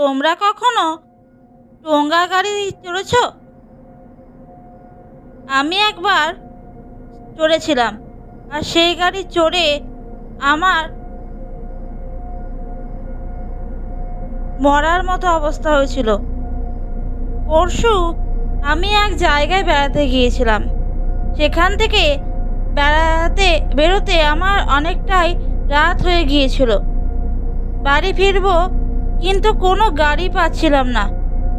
তোমরা কখনো টোঙ্গা গাড়ি চড়েছ? আমি একবার চড়েছিলাম, আর সেই গাড়ি চড়ে আমার মরার মতো অবস্থা হয়েছিল। পরশু আমি এক জায়গায় বেড়াতে গিয়েছিলাম। সেখান থেকে বেড়াতে, বেরোতে আমার অনেকটাই রাত হয়ে গিয়েছিল। বাড়ি ফিরবো কিন্তু কোনো গাড়ি পাচ্ছিলাম না।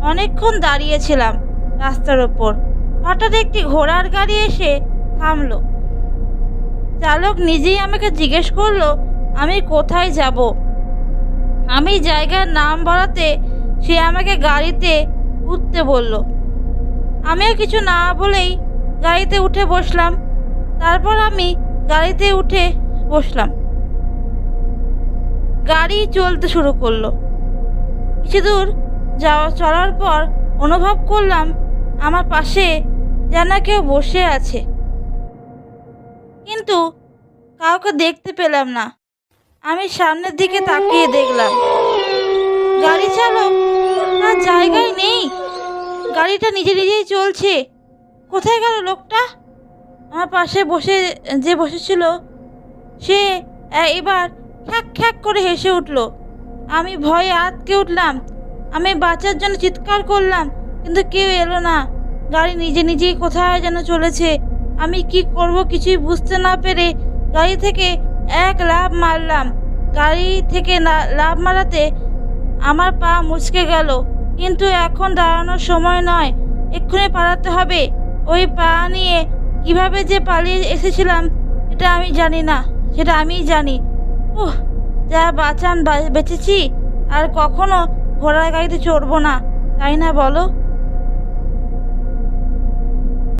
অনেকক্ষণ দাঁড়িয়েছিলাম রাস্তার ওপর। হঠাৎ একটি ঘোড়ার গাড়ি এসে থামলো। চালক নিজেই আমাকে জিজ্ঞেস করল, আমি কোথায় যাব? আমি জায়গার নাম বলাতে সে আমাকে গাড়িতে উঠতে বলল। আমিও কিছু না বলেই গাড়িতে উঠে বসলাম। তারপর আমি গাড়িতে উঠে বসলাম। গাড়ি চলতে শুরু করল। কিছু দূর যাওয়া চলার পর অনুভব করলাম আমার পাশে যেন কেউ বসে আছে। কিন্তু কাউকে দেখতে পেলাম না। আমি সামনের দিকে তাকিয়ে দেখলাম। গাড়ি চালক তার জায়গায় নেই। গাড়িটা নিজে নিজেই চলছে। কোথায় গেল লোকটা? আমার পাশে বসে, যে বসেছিল, সে এবার খ্যাক খ্যাক করে হেসে উঠল। আমি ভয়ে আটকে উঠলাম। আমি বাঁচার জন্য চিৎকার করলাম, কিন্তু কেউ এলো না। গাড়ি নিজে নিজেই কোথায় যেন চলেছে। আমি কি করব কিছুই বুঝতে না পেরে গাড়ি থেকে এক লাভ মারলাম। গাড়ি থেকে লাভ মারাতে আমার পা মুচকে গেল, কিন্তু এখন দাঁড়ানোর সময় নয়। এক্ষুনি পালাতে হবে। ওই পা নিয়ে কীভাবে যে পালিয়ে এসেছিলাম, সেটা আমি জানি না। সেটা আমিই জানি। উহ! যা বাঁচান বেঁচেছি। আর কখনো ঘোড়ার গাড়িতে চড়বো না তাই না বলো?